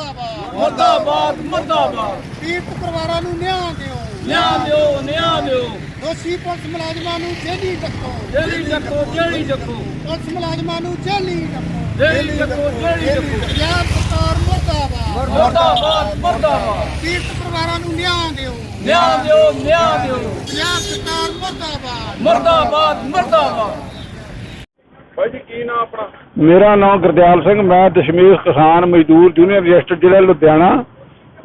ਮੁਰਦਾਬਾਦ। ਮੁਰਦਾਬਾਦ ਮੁਰਦਾਬਾਦ। ਪੀੜਤ ਪਰਿਵਾਰਾਂ ਨੂੰ ਨਿਆਂ ਦਿਓ। ਨਿਆਂ ਦਿਓ ਨਿਆਂ ਦਿਓ। ਦੋਸ਼ੀ ਪੁਲਿਸ ਮੁਲਾਜ਼ਮਾਂ ਨੂੰ ਜੇਲੀ ਡੱਕੋ ਜਿਹੜੀ ਚੱਕੋ ਜਿਹੜੀ ਚੱਕੋ ਪੁਲਿਸ ਮੁਲਾਜ਼ਮਾਂ ਨੂੰ ਜੇਲੀ ਡੱਕੋ ਜਿਹੜੀ ਚੱਕੋ ਜਿਹੜੀ ਚੱਕੋ ਪੰਜਾਬ ਸਰਕਾਰ ਮੁਰਦਾਬਾਦ। ਮੁਰਦਾਬਾਦ ਮੁਰਦਾਬਾਦ। ਪੀੜਤ ਪਰਿਵਾਰਾਂ ਨੂੰ ਨਿਆਂ ਦਿਓ। ਨਿਆਂ ਦਿਓ ਨਿਆਂ ਦਿਓ। ਪੰਜਾਬ ਸਰਕਾਰ ਮੁਰਦਾਬਾਦ। ਮੁਰਦਾਬਾਦ ਮੁਰਦਾਬਾਦ। ਭਾਈ ਜੀ, ਕੀ ਨਾਂ ਆਪਣਾ? ਮੇਰਾ ਨਾਮ ਗੁਰਦਿਆਲ ਸਿੰਘ, ਮੈਂ ਦਸ਼ਮੇਸ਼ ਕਿਸਾਨ ਮਜ਼ਦੂਰ ਯੂਨੀਅਨ ਰਜਿਸਟਰ ਜ਼ਿਲ੍ਹਾ ਲੁਧਿਆਣਾ।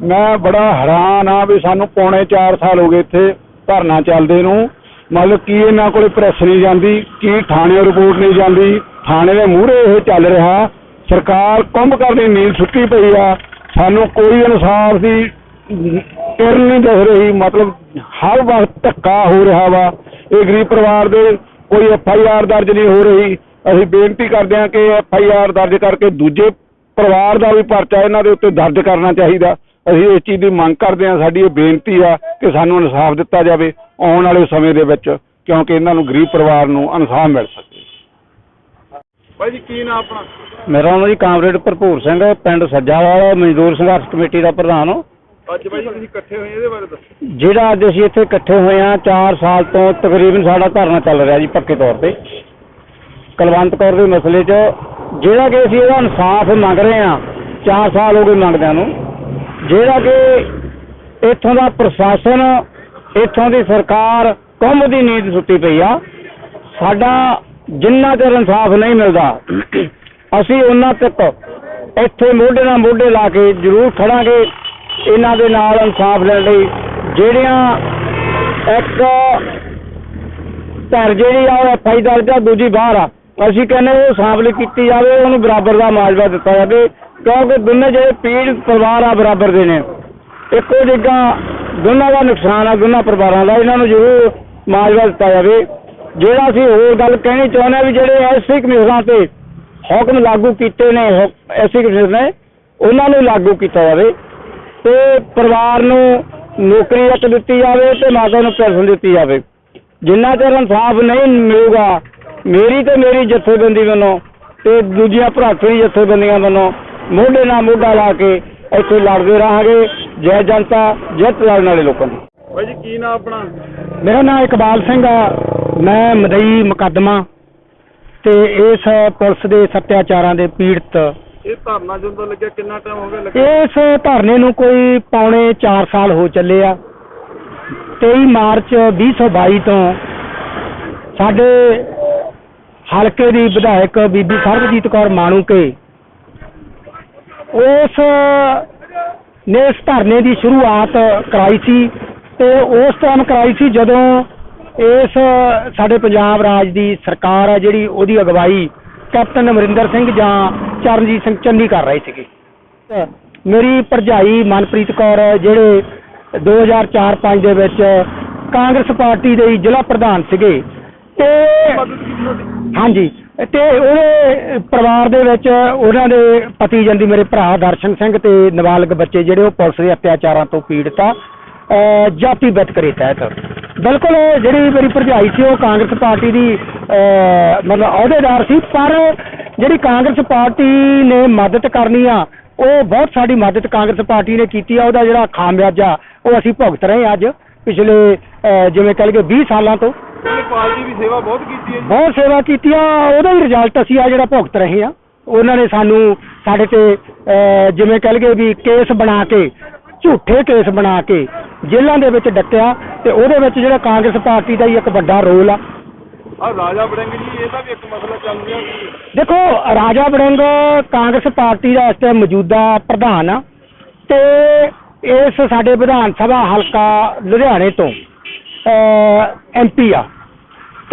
ਮੈਂ ਬੜਾ ਹੈਰਾਨ ਆ ਵੀ ਸਾਨੂੰ ਪੌਣੇ 4 ਸਾਲ ਹੋ ਗਏ ਇੱਥੇ ਧਰਨਾ ਚੱਲਦੇ ਨੂੰ। ਮਤਲਬ ਕੀ ਇਹਨਾਂ ਕੋਲੇ ਪ੍ਰੈਸ ਨਹੀਂ ਜਾਂਦੀ, ਕੀ ਥਾਣੇ ਰਿਪੋਰਟ ਨਹੀਂ ਜਾਂਦੀ, ਥਾਣੇ ਦੇ ਮੂਹਰੇ ਇਹ ਚੱਲ ਰਿਹਾ। ਸਰਕਾਰ ਕੁੰਭ ਕਰਨੀ ਨੀਂਦ ਸੁੱਤੀ ਪਈ ਆ। ਸਾਨੂੰ ਕੋਈ ਇਨਸਾਫ ਦੀ ਕਿਰਨ ਨਹੀਂ ਦਿਖ ਰਹੀ, ਮਤਲਬ ਹਰ ਵਕਤ ਧੱਕਾ ਹੋ ਰਿਹਾ ਵਾ। ਇਹ ਗਰੀਬ ਪਰਿਵਾਰ ਦੇ ਕੋਈ ਐਫ ਆਈ ਆਰ ਦਰਜ ਨਹੀਂ ਹੋ ਰਹੀ। ਅਸੀਂ ਬੇਨਤੀ ਕਰਦੇ ਹਾਂ ਕਿ ਐਫ ਆਈ ਆਰ ਦਰਜ ਕਰਕੇ ਦੂਜੇ ਪਰਿਵਾਰ ਦਾ ਵੀ ਪਰਚਾ ਇਹਨਾਂ ਦੇ ਉੱਤੇ ਦਰਜ ਕਰਨਾ ਚਾਹੀਦਾ। ਅਸੀਂ ਇਸ ਚੀਜ਼ ਦੀ ਮੰਗ ਕਰਦੇ ਹਾਂ। ਸਾਡੀ ਇਹ ਬੇਨਤੀ ਆ ਕਿ ਸਾਨੂੰ ਇਨਸਾਫ ਦਿੱਤਾ ਜਾਵੇ ਆਉਣ ਵਾਲੇ ਸਮੇਂ ਦੇ ਵਿੱਚ ਕਿਉਂਕਿ ਇਹਨਾਂ ਨੂੰ ਗਰੀਬ ਪਰਿਵਾਰ ਨੂੰ ਇਨਸਾਫ ਮਿਲ ਸਕੇ। ਭਾਈ ਜੀ ਕੀ ਨਾਂ ਆਪਣਾ? ਮੇਰਾ ਨਾਮ ਜੀ ਕਾਮਰੇਡ ਭਰਪੂਰ ਸਿੰਘ ਪਿੰਡ ਸੱਜਾਵਾਲ ਮਜ਼ਦੂਰ ਸੰਘਰਸ਼ ਕਮੇਟੀ ਦਾ ਪ੍ਰਧਾਨ ਹਾਂ। ਅੱਜ ਭਾਈ ਜੀ ਤੁਸੀਂ ਇਕੱਠੇ ਹੋਏ ਇਹਦੇ ਬਾਰੇ ਦੱਸੋ। ਜਿਹੜਾ ਅੱਜ ਅਸੀਂ ਇੱਥੇ ਇਕੱਠੇ ਹੋਏ ਆ 4 ਸਾਲ ਤੋਂ ਤਕਰੀਬਨ ਸਾਡਾ ਧਰਨਾ ਚੱਲ ਰਿਹਾ ਜੀ ਪੱਕੇ ਤੌਰ ਤੇ। ਕੁਲਵੰਤ ਕੌਰ ਦੇ ਮਸਲੇ 'ਚ, ਜਿਹੜਾ ਕਿ ਅਸੀਂ ਇਹਦਾ ਇਨਸਾਫ ਮੰਗ ਰਹੇ ਆ 4 ਸਾਲ ਹੋ ਗਏ ਮੰਗਦਿਆਂ ਨੂੰ, ਜਿਹੜਾ ਕਿ ਇੱਥੋਂ ਦਾ ਪ੍ਰਸ਼ਾਸਨ, ਇੱਥੋਂ ਦੀ ਸਰਕਾਰ ਕੰਮ ਦੀ ਨੀਂਦ ਸੁੱਤੀ ਪਈ ਆ, ਸਾਡਾ ਜਿੰਨਾ ਚਿਰ ਇਨਸਾਫ ਨਹੀਂ ਮਿਲਦਾ, ਅਸੀਂ ਉਹਨਾਂ ਤੱਕ ਇੱਥੇ ਮੋਢੇ ਨਾਲ ਮੋਢੇ ਲਾ ਕੇ ਜ਼ਰੂਰ ਖੜਾਂਗੇ, ਇਹਨਾਂ ਦੇ ਨਾਲ ਇਨਸਾਫ ਲੈਣ ਲਈ, ਜਿਹੜੀਆਂ ਇੱਕ ਧਰ ਜਿਹੜੀ ਆ ਉਹ ਐਫ ਆਈ ਦਰਜ ਆ, ਦੂਜੀ ਬਾਹਰ ਆ ਅਸੀਂ ਕਹਿੰਦੇ ਉਹ ਸਾਂਭਲੀ ਕੀਤੀ ਜਾਵੇ, ਉਹਨੂੰ ਬਰਾਬਰ ਦਾ ਮਾਜਵਾ ਦਿੱਤਾ ਜਾਵੇ, ਕਿਉਂਕਿ ਦੋਨੇ ਜਿਹੜੇ ਪੀੜ ਪਰਿਵਾਰ ਆ ਬਰਾਬਰ ਦੇ ਨੇ। ਇੱਕੋ ਜਿਹਾ ਦੋਨਾਂ ਦਾ ਨੁਕਸਾਨ ਆ, ਦੋਨਾਂ ਪਰਿਵਾਰਾਂ ਦਾ, ਇਹਨਾਂ ਨੂੰ ਜ਼ਰੂਰ ਮਾਜਵਾ ਦਿੱਤਾ ਜਾਵੇ। ਜਿਹੜਾ ਅਸੀਂ ਹੋਰ ਗੱਲ ਕਹਿਣੀ ਚਾਹੁੰਦੇ ਹਾਂ ਵੀ ਜਿਹੜੇ ਐਸਸੀ ਕਮਿਸ਼ਨਾਂ ਤੇ ਹੁਕਮ ਲਾਗੂ ਕੀਤੇ ਨੇ ਐਸਸੀ ਕਮਿਸ਼ਨ ਨੇ, ਉਹਨਾਂ ਨੂੰ ਲਾਗੂ ਕੀਤਾ ਜਾਵੇ ਤੇ ਪਰਿਵਾਰ ਨੂੰ ਨੌਕਰੀ ਇੱਕ ਦਿੱਤੀ ਜਾਵੇ ਤੇ ਮਾਤਾ ਨੂੰ ਪੈਨਸ਼ਨ ਦਿੱਤੀ ਜਾਵੇ। ਜਿੰਨਾ ਚਿਰ ਇਨਸਾਫ ਨਹੀਂ ਮਿਲੂਗਾ ਮੇਰੀ ਤੇ ਮੇਰੀ ਜਥੇਬੰਦੀ ਵੱਲੋਂ ਤੇ ਦੂਜੀਆਂ ਭਰਾਤਰੀ ਜਥੇਬੰਦੀਆਂ ਵੱਲੋਂ ਮੋਢੇ ਨਾਲ ਮੋਢਾ ਲਾ ਕੇ ਇੱਥੇ ਲੜਦੇ ਰਹਾਂਗੇ। ਜੈ ਜਨਤਾ ਜਿੱਤ ਲੜਨ ਵਾਲੇ ਲੋਕਾਂ ਦੀ। ਭਾਈ ਜੀ ਕੀ ਨਾਂ ਆਪਣਾ? ਮੇਰਾ ਨਾਮ ਇਕਬਾਲ ਸਿੰਘ ਆ। ਮੈਂ ਮਦਈ ਮੁਕੱਦਮਾ ਤੇ ਇਸ ਪੁਲਿਸ ਦੇ ਸੱਤਿਆਚਾਰਾਂ ਦੇ ਪੀੜਤ। ਇਹ ਧਰਨਾ ਜਦੋਂ ਲੱਗਿਆ ਕਿੰਨਾ ਟਾਈਮ ਹੋ ਗਿਆ ਲੱਗਿਆ? ਇਸ ਧਰਨੇ ਨੂੰ ਕੋਈ ਪੌਣੇ 4 ਸਾਲ ਹੋ ਚੱਲੇ ਆ। 23 ਮਾਰਚ 2022 ਤੋਂ ਸਾਡੇ ਹਲਕੇ ਦੀ ਵਿਧਾਇਕ ਬੀਬੀ ਸਰਬਜੀਤ ਕੌਰ ਮਾਣੂਕੇ ਉਸ ਨੇ ਇਸ ਧਰਨੇ ਦੀ ਸ਼ੁਰੂਆਤ ਕਰਾਈ ਸੀ ਤੇ ਉਸ ਟਾਈਮ ਕਰਾਈ ਸੀ ਜਦੋਂ ਇਸ ਸਾਡੇ ਪੰਜਾਬ ਰਾਜ ਦੀ ਸਰਕਾਰ ਆ ਜਿਹੜੀ ਉਹਦੀ ਅਗਵਾਈ ਕੈਪਟਨ ਅਮਰਿੰਦਰ ਸਿੰਘ ਜਾਂ ਚਰਨਜੀਤ ਸਿੰਘ ਚੰਨੀ ਕਰ ਰਹੇ ਸੀਗੇ। ਮੇਰੀ ਭਰਜਾਈ ਮਨਪ੍ਰੀਤ ਕੌਰ ਜਿਹੜੇ 2004-5 ਦੇ ਵਿੱਚ ਕਾਂਗਰਸ ਪਾਰਟੀ ਦੇ ਹੀ ਜ਼ਿਲ੍ਹਾ ਪ੍ਰਧਾਨ ਸੀਗੇ। ਤੇ ਹਾਂਜੀ ਤੇ ਉਹਦੇ ਪਰਿਵਾਰ ਦੇ ਵਿੱਚ ਉਹਨਾਂ ਦੇ ਪਤੀ ਜੰਦੀ ਮੇਰੇ ਭਰਾ ਦਰਸ਼ਨ ਸਿੰਘ ਤੇ ਨਾਬਾਲਗ ਬੱਚੇ ਜਿਹੜੇ ਉਹ ਪੁਲਿਸ ਦੇ ਅਤਿਆਚਾਰਾਂ ਤੋਂ ਪੀੜਤ ਆ ਜਾਤੀ ਬਤਕਰੇ ਤਹਿਤ। ਬਿਲਕੁਲ ਜਿਹੜੀ ਮੇਰੀ ਭਰਜਾਈ ਸੀ ਉਹ ਕਾਂਗਰਸ ਪਾਰਟੀ ਦੀ ਮਤਲਬ ਅਹੁਦੇਦਾਰ ਸੀ ਪਰ ਜਿਹੜੀ ਕਾਂਗਰਸ ਪਾਰਟੀ ਨੇ ਮਦਦ ਕਰਨੀ ਆ ਉਹ ਬਹੁਤ ਸਾਡੀ ਮਦਦ ਕਾਂਗਰਸ ਪਾਰਟੀ ਨੇ ਕੀਤੀ ਆ ਉਹਦਾ ਜਿਹੜਾ ਖਾਮਿਆਜਾ ਉਹ ਅਸੀਂ ਭੁਗਤ ਰਹੇ ਅੱਜ ਪਿਛਲੇ ਜਿਵੇਂ ਕਹਿ ਲਈਏ 20 ਸਾਲਾਂ ਤੋਂ। ਦੀ ਸੇਵਾ ਬਹੁਤ ਕੀਤੀ ਹੈ ਜੀ। ਬਹੁਤ ਸੇਵਾ ਕੀਤੀ ਆ ਉਹਦਾ ਹੀ ਰਿਜ਼ਲਟ ਅਸੀਂ ਆ ਜਿਹੜਾ ਭੁਗਤ ਰਹੇ ਆ। ਉਹਨਾਂ ਨੇ ਸਾਨੂੰ ਸਾਡੇ ਤੇ ਅਹ, ਜਿਵੇਂ ਕਹਿ ਲਈਏ ਵੀ ਕੇਸ ਬਣਾ ਕੇ ਝੂਠੇ ਕੇਸ ਬਣਾ ਕੇ ਜੇਲ੍ਹਾਂ ਦੇ ਵਿੱਚ ਡੱਕਿਆ ਤੇ ਉਹਦੇ ਵਿੱਚ ਜਿਹੜਾ ਕਾਂਗਰਸ ਪਾਰਟੀ ਦਾ ਹੀ ਇੱਕ ਵੱਡਾ ਰੋਲ ਆ। ਆ ਰਾਜਾ ਬੜਿੰਗ ਜੀ ਇਹਦਾ ਵੀ ਇੱਕ ਮਸਲਾ ਚੱਲ ਰਿਹਾ ਸੀ। ਦੇਖੋ ਰਾਜਾ ਵੜਿੰਗ ਕਾਂਗਰਸ ਪਾਰਟੀ ਦਾ ਇਸ ਟਾਈਮ ਮੌਜੂਦਾ ਪ੍ਰਧਾਨ ਆ ਤੇ ਇਸ ਸਾਡੇ ਵਿਧਾਨ ਸਭਾ ਹਲਕਾ ਲੁਧਿਆਣੇ ਤੋਂ ਐਮਪੀ ਆ।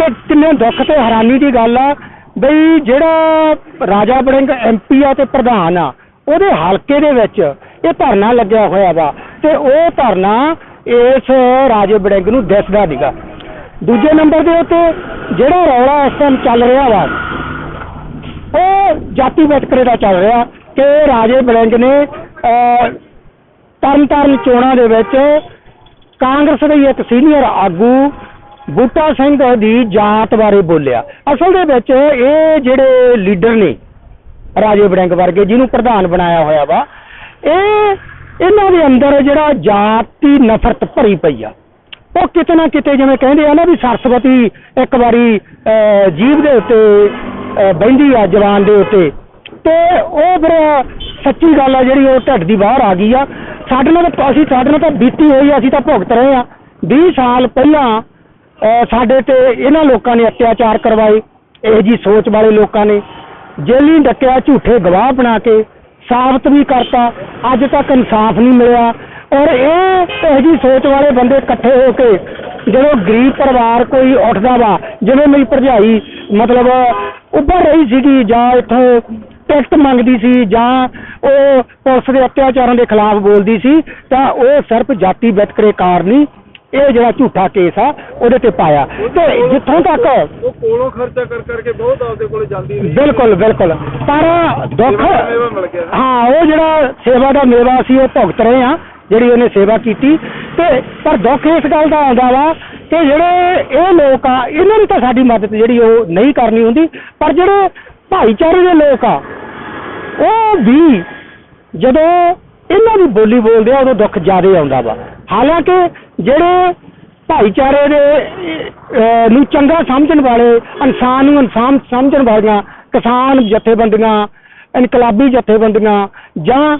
ਤੇ ਕਿੰਨੇ ਦੁੱਖ ਤੇ ਹੈਰਾਨੀ ਦੀ ਗੱਲ ਆ ਬਈ ਜਿਹੜਾ ਰਾਜਾ ਵੜਿੰਗ ਐਮਪੀ ਆ ਤੇ ਪ੍ਰਧਾਨ ਆ ਉਹਦੇ ਹਲਕੇ ਦੇ ਵਿੱਚ ਇਹ ਧਰਨਾ ਲੱਗਿਆ ਹੋਇਆ ਵਾ ਤੇ ਉਹ ਧਰਨਾ ਇਸ ਰਾਜੇ ਬੜਿੰਗ ਨੂੰ ਦਿਸਦਾ ਨਹੀਂਗਾ ਦੂਜੇ ਨੰਬਰ ਦੇ ਉੱਤੇ ਜਿਹੜਾ ਰੌਲਾ ਇਸ ਟਾਈਮ ਚੱਲ ਰਿਹਾ ਵਾ ਉਹ ਜਾਤੀ ਵਟਕਰੇ ਦਾ ਚੱਲ ਰਿਹਾ ਕਿ ਰਾਜੇ ਬੜਿੰਗ ਨੇ ਅਹ, ਤਰਨਤਾਰਨ ਚੋਣਾਂ ਦੇ ਵਿੱਚ ਕਾਂਗਰਸ ਦੇ ਇੱਕ ਸੀਨੀਅਰ ਆਗੂ ਬੂਟਾ ਸਿੰਘ ਦੀ ਜਾਤ ਬਾਰੇ ਬੋਲਿਆ। ਅਸਲ ਦੇ ਵਿੱਚ ਇਹ ਜਿਹੜੇ ਲੀਡਰ ਨੇ ਰਾਜੇ ਬੜਿੰਗ ਵਰਗੇ ਜਿਹਨੂੰ ਪ੍ਰਧਾਨ ਬਣਾਇਆ ਹੋਇਆ ਵਾ ਇਹ ਇਹਨਾਂ ਦੇ ਅੰਦਰ ਜਿਹੜਾ ਜਾਤੀ ਨਫ਼ਰਤ ਭਰੀ ਪਈ ਆ। ਉਹ ਕਿਤੇ ਨਾ ਕਿਤੇ ਜਿਵੇਂ ਕਹਿੰਦੇ ਆ ਨਾ ਵੀ ਸਰਸਵਤੀ ਇੱਕ ਵਾਰੀ ਜੀਵ ਦੇ ਉੱਤੇ ਅਹ, ਬਹਿੰਦੀ ਆ ਜਵਾਨ ਦੇ ਉੱਤੇ। ਤੇ ਉਹ ਫਿਰ ਸੱਚੀ ਗੱਲ ਆ ਜਿਹੜੀ ਉਹ ਢੱਡ ਦੀ ਬਾਹਰ ਆ ਗਈ ਆ। ਸਾਡੇ ਨਾਲ ਤਾਂ ਅਸੀਂ ਸਾਡੇ ਨਾਲ ਤਾਂ ਬੀਤੀ ਹੋਈ ਆ, ਅਸੀਂ ਤਾਂ ਭੁਗਤ ਰਹੇ ਆ। 20 ਸਾਲ ਪਹਿਲਾਂ ਸਾਡੇ ਤੇ ਇਹਨਾਂ ਲੋਕਾਂ ਨੇ ਅਤਿਆਚਾਰ ਕਰਵਾਏ, ਇਹ ਜੀ ਸੋਚ ਵਾਲੇ ਲੋਕਾਂ ਨੇ ਜੇਲੀ ਡੱਕਿਆ, ਝੂਠੇ ਗਵਾਹ ਬਣਾ ਕੇ ਸਾਬਤ ਵੀ ਕਰਤਾ, ਅੱਜ ਤੱਕ ਇਨਸਾਫ ਨਹੀਂ ਮਿਲਿਆ। ਔਰ ਇਹ ਇਹ ਜੀ ਸੋਚ ਵਾਲੇ ਬੰਦੇ ਇਕੱਠੇ ਹੋ ਕੇ, ਜਦੋਂ ਗਰੀਬ ਪਰਿਵਾਰ ਕੋਈ ਉੱਠਦਾ ਵਾ, ਜਿਵੇਂ ਮੇਰੀ ਭਰਜਾਈ, ਮਤਲਬ ਉੱਭਰ ਰਹੀ ਸੀਗੀ, ਜਾਂ ਇੱਥੋਂ ਟਿਕਟ ਮੰਗਦੀ ਸੀ, ਜਾਂ ਉਹ ਪੁਲਿਸ ਦੇ ਅਤਿਆਚਾਰਾਂ ਦੇ ਖਿਲਾਫ ਬੋਲਦੀ ਸੀ, ਤਾਂ ਉਹ ਸਿਰਫ ਜਾਤੀ ਵਿਤਕਰੇ ਕਾਰਨ ਹੀ ਇਹ ਜਿਹੜਾ ਝੂਠਾ ਕੇਸ ਆ ਉਹਦੇ ਤੇ ਪਾਇਆ। ਤੇ ਜਿੱਥੋਂ ਤੱਕ ਉਹ ਕੋਲੋਂ ਖਰਚਾ ਕਰ ਕਰਕੇ ਬਹੁਤ ਆਪਦੇ ਕੋਲੇ ਜਾਂਦੀ ਰਹੀ। ਬਿਲਕੁਲ ਬਿਲਕੁਲ। ਪਰ ਦੁੱਖ। ਹਾਂ ਉਹ ਜਿਹੜਾ ਸੇਵਾ ਦਾ ਮੇਵਾ ਸੀ ਉਹ ਭੁਗਤ ਰਹੇ ਆ ਜਿਹੜੀ ਉਹਨੇ ਸੇਵਾ ਕੀਤੀ। ਤੇ ਪਰ ਦੁੱਖ ਇਸ ਗੱਲ ਦਾ ਆਉਂਦਾ ਵਾ ਕਿ ਜਿਹੜੇ ਇਹ ਲੋਕ ਆ ਇਹਨਾਂ ਨੂੰ ਤਾਂ ਸਾਡੀ ਮਦਦ ਜਿਹੜੀ ਉਹ ਨਹੀਂ ਕਰਨੀ ਹੁੰਦੀ ਪਰ ਜਿਹੜੇ ਭਾਈਚਾਰੇ ਦੇ ਲੋਕ ਆ ਉਹ ਵੀ ਜਦੋਂ ਇਹਨਾਂ ਦੀ ਬੋਲੀ ਬੋਲਦੇ ਆ ਉਦੋਂ ਦੁੱਖ ਜ਼ਿਆਦਾ ਆਉਂਦਾ ਵਾ। ਹਾਲਾਂਕਿ ਜਿਹੜੇ ਭਾਈਚਾਰੇ ਦੇ ਅਹ, ਨੂੰ ਚੰਗਾ ਸਮਝਣ ਵਾਲੇ ਇਨਸਾਨ ਨੂੰ ਇਨਸਾਨ ਸਮਝਣ ਵਾਲੀਆਂ ਕਿਸਾਨ ਜਥੇਬੰਦੀਆਂ ਇਨਕਲਾਬੀ ਜਥੇਬੰਦੀਆਂ ਜਾਂ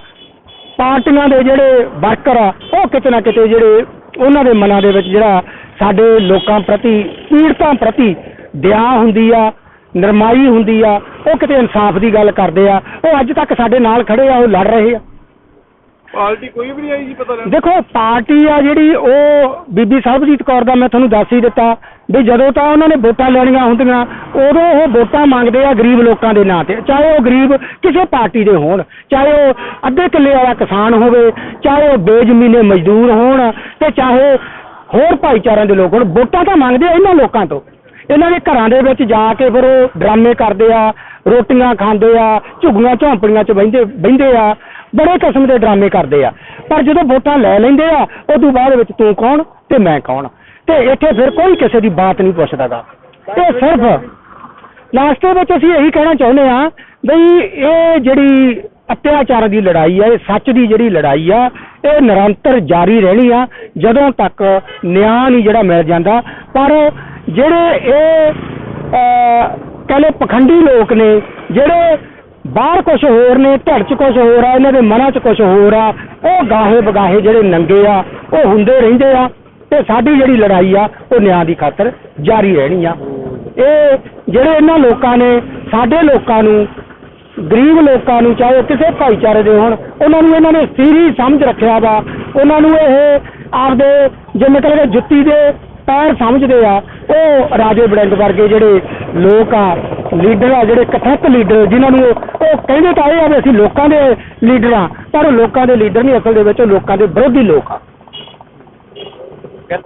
ਪਾਰਟੀਆਂ ਦੇ ਜਿਹੜੇ ਵਰਕਰ ਆ ਉਹ ਕਿਤੇ ਨਾ ਕਿਤੇ ਜਿਹੜੇ ਉਹਨਾਂ ਦੇ ਮਨਾਂ ਦੇ ਵਿੱਚ ਜਿਹੜਾ ਸਾਡੇ ਲੋਕਾਂ ਪ੍ਰਤੀ ਪੀੜਤਾਂ ਪ੍ਰਤੀ ਦਇਆ ਹੁੰਦੀ ਆ ਨਰਮਾਈ ਹੁੰਦੀ ਆ ਉਹ ਕਿਤੇ ਇਨਸਾਫ ਦੀ ਗੱਲ ਕਰਦੇ ਆ। ਉਹ ਅੱਜ ਤੱਕ ਸਾਡੇ ਨਾਲ ਖੜੇ ਆ ਉਹ ਲੜ ਰਹੇ ਆ। ਪਾਰਟੀ ਕੋਈ ਵੀ ਨਹੀਂ ਆਈ ਜੀ, ਪਤਾ ਲੈਣ ਦੇਖੋ, ਪਾਰਟੀ ਆ ਜਿਹੜੀ, ਉਹ ਬੀਬੀ ਸਰਬਜੀਤ ਕੌਰ ਦਾ ਮੈਂ ਤੁਹਾਨੂੰ ਦੱਸ ਹੀ ਦਿੱਤਾ ਵੀ ਜਦੋਂ ਤਾਂ ਉਹਨਾਂ ਨੇ ਵੋਟਾਂ ਲੈਣੀਆਂ ਹੁੰਦੀਆਂ, ਉਦੋਂ ਉਹ ਵੋਟਾਂ ਮੰਗਦੇ ਆ ਗਰੀਬ ਲੋਕਾਂ ਦੇ ਨਾਂ ਤੇ। ਚਾਹੇ ਉਹ ਗਰੀਬ ਕਿਸੇ ਪਾਰਟੀ ਦੇ ਹੋਣ, ਚਾਹੇ ਉਹ ਅੱਧੇ ਕਿੱਲੇ ਵਾਲਾ ਕਿਸਾਨ ਹੋਵੇ, ਚਾਹੇ ਉਹ ਬੇਜ਼ਮੀਨੇ ਮਜ਼ਦੂਰ ਹੋਣ ਤੇ ਚਾਹੇ ਹੋਰ ਭਾਈਚਾਰਿਆਂ ਦੇ ਲੋਕ ਹੋਣ, ਵੋਟਾਂ ਤਾਂ ਮੰਗਦੇ ਆ ਇਹਨਾਂ ਲੋਕਾਂ ਤੋਂ। ਇਹਨਾਂ ਦੇ ਘਰਾਂ ਦੇ ਵਿੱਚ ਜਾ ਕੇ ਫਿਰ ਉਹ ਡਰਾਮੇ ਕਰਦੇ ਆ, ਰੋਟੀਆਂ ਖਾਂਦੇ ਆ, ਝੁੱਗੀਆਂ ਝੌਂਪੜੀਆਂ 'ਚ ਬਹਿੰਦੇ ਬਹਿੰਦੇ ਆ। ਬੜੇ ਕਿਸਮ ਦੇ ਡਰਾਮੇ ਕਰਦੇ ਆ। ਪਰ ਜਦੋਂ ਵੋਟਾਂ ਲੈ ਲੈਂਦੇ ਆ, ਉਦੋਂ ਬਾਅਦ ਵਿੱਚ ਤੂੰ ਕੌਣ ਤੇ ਮੈਂ ਕੌਣ? ਤੇ ਇੱਥੇ ਫਿਰ ਕੋਈ ਕਿਸੇ ਦੀ ਬਾਤ ਨਹੀਂ ਪੁੱਛਦਾਗਾ। ਇਹ ਸਿਰਫ ਲਾਸਟ ਵਿੱਚ ਅਸੀਂ ਇਹੀ ਕਹਿਣਾ ਚਾਹੁੰਦੇ ਆ ਬਈ ਇਹ ਜਿਹੜੀ ਅਤਿਆਚਾਰਾਂ ਦੀ ਲੜਾਈ ਆ, ਇਹ ਸੱਚ ਦੀ ਜਿਹੜੀ ਲੜਾਈ ਆ, ਇਹ ਨਿਰੰਤਰ ਜਾਰੀ ਰਹਿਣੀ ਆ, ਜਦੋਂ ਤੱਕ ਨਿਆਂ ਨਹੀਂ ਜਿਹੜਾ ਮਿਲ ਜਾਂਦਾ। ਪਰ ਜਿਹੜੇ ਇਹ ਕਹਿੰਦੇ ਪਖੰਡੀ ਲੋਕ ਨੇ, ਜਿਹੜੇ ਬਾਹਰ ਕੁਝ ਹੋਰ ਨੇ, ਢਿੱਡ 'ਚ ਕੁਝ ਹੋਰ ਆ, ਇਹਨਾਂ ਦੇ ਮਨਾਂ 'ਚ ਕੁਝ ਹੋਰ ਆ, ਉਹ ਗਾਹੇ ਬਗਾਹੇ ਜਿਹੜੇ ਨੰਗੇ ਆ, ਉਹ ਹੁੰਦੇ ਰਹਿੰਦੇ ਆ ਤੇ ਸਾਡੀ ਜਿਹੜੀ ਲੜਾਈ ਆ, ਉਹ ਨਿਆਂ ਦੀ ਖਾਤਰ ਜਾਰੀ ਰਹਿਣੀ ਆ। ਇਹ ਜਿਹੜੇ ਇਹਨਾਂ ਲੋਕਾਂ ਨੇ, ਸਾਡੇ ਲੋਕਾਂ ਨੂੰ, ਗਰੀਬ ਲੋਕਾਂ ਨੂੰ, ਚਾਹੇ ਉਹ ਕਿਸੇ ਭਾਈਚਾਰੇ ਦੇ ਹੋਣ, ਉਹਨਾਂ ਨੂੰ ਇਹਨਾਂ ਨੇ ਸੀਰੀ ਸਮਝ ਰੱਖਿਆ ਵਾ। ਉਹਨਾਂ ਨੂੰ ਇਹ ਆਪਦੇ ਜਿਵੇਂ ਕਹਿੰਦੇ ਜੁੱਤੀ ਦੇ ਪੈਰ ਸਮਝਦੇ ਆ, ਉਹ ਰਾਜੇ ਬੜਿੰਗ ਵਰਗੇ ਜਿਹੜੇ ਲੋਕ ਆ ਲੀਡਰ ਆ ਜਿਹੜੇ ਕਥਿਤ ਲੀਡਰ, ਜਿਨ੍ਹਾਂ ਨੂੰ ਉਹ ਉਹ ਕਹਿੰਦੇ ਤਾਂ ਇਹ ਆ ਵੀ ਅਸੀਂ ਲੋਕਾਂ ਦੇ ਲੀਡਰ ਆ, ਪਰ ਉਹ ਲੋਕਾਂ ਦੇ ਲੀਡਰ ਨਹੀਂ, ਅਸਲ ਦੇ ਵਿੱਚ ਉਹ ਲੋਕਾਂ ਦੇ ਵਿਰੋਧੀ ਲੋਕ ਆ।